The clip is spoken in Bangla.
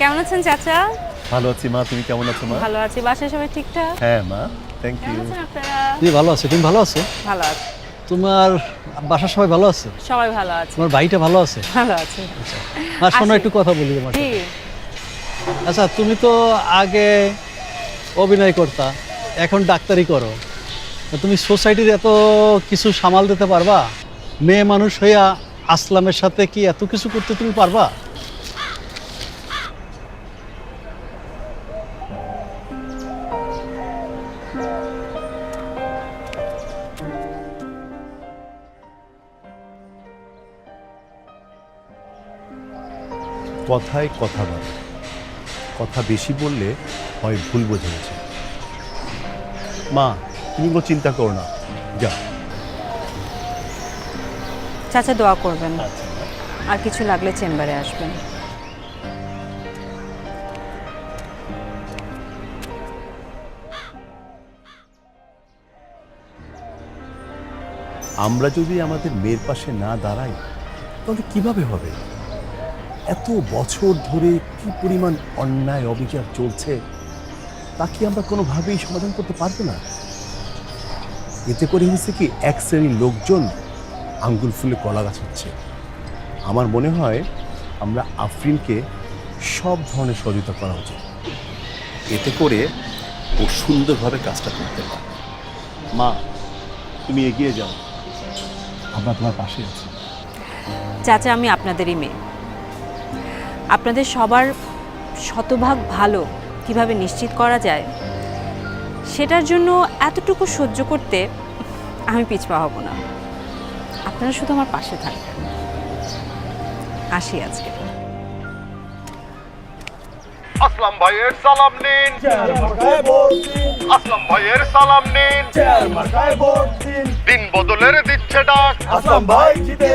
কেমন আছেন চাচা? ভালো আছি মা তুমি কেমন আছো মা? ভালো আছি বাসায় সবাই ঠিকঠাক? হ্যাঁ মা থ্যাংক কেমন ইউ আছেন আপনারা? জি ভালো আছো? তুমি ভালো আছো? ভালো আছি। তোমার বাসার সবাই ভালো আছে? সবাই ভালো আছে। তোমার ভাইটা ভালো আছে? ভালো আছে। আর শোনো একটু কথা বলি তোমার জি। আচ্ছা তুমি তো আগে অভিনয় করতা এখন ডাক্তারি করো। তুমি সোসাইটির এত কিছু সামাল দিতে পারবা? মেয়ে মানুষ হইয়া আসলামের সাথে কি এত কিছু করতে তুমি পারবা? কথায় কথা বলে। কথা বেশি বললে হয় ভুল বোঝা মা তুমি কোনো চিন্তা করো না। যা। চাচা দোয়া করবেন। আর কিছু লাগলে চেম্বারে আসবেন। আমরা যদি আমাদের মেয়ের পাশে না দাঁড়াই তাহলে কীভাবে হবে? এত বছর ধরে কি পরিমাণ অন্যায় অবিচার চলছে তা কি আমরা কোনোভাবেই সমাধান করতে পারব না? এতে করে হয়েছে কি এক শ্রেণির লোকজন আঙ্গুল ফুলে কলা গাছ হচ্ছে? আমার মনে হয় আমরা আফরিনকে সব ধরনের সহযোগিতা করা উচিত। এতে করে ও সুন্দরভাবে কাজটা করতে পারে। মা তুমি এগিয়ে যাও। আমরা তোমার পাশে আছি। চাচা আমি আপনাদেরই মেয়ে। আপনাদের সবার শতভাগ ভালো কীভাবে নিশ্চিত করা যায় সেটার জন্য এতটুকু সহ্য করতে আমি পিছপা হব না। আপনারা শুধু আমার পাশে থাকবেন। আসি আজকে। আসলাম ভাইয়ের সালাম নিন। আসলাম ভাইয়ের সালাম নিন। দিন বদলের দিচ্ছে ডাক। আসলাম ভাই জিতে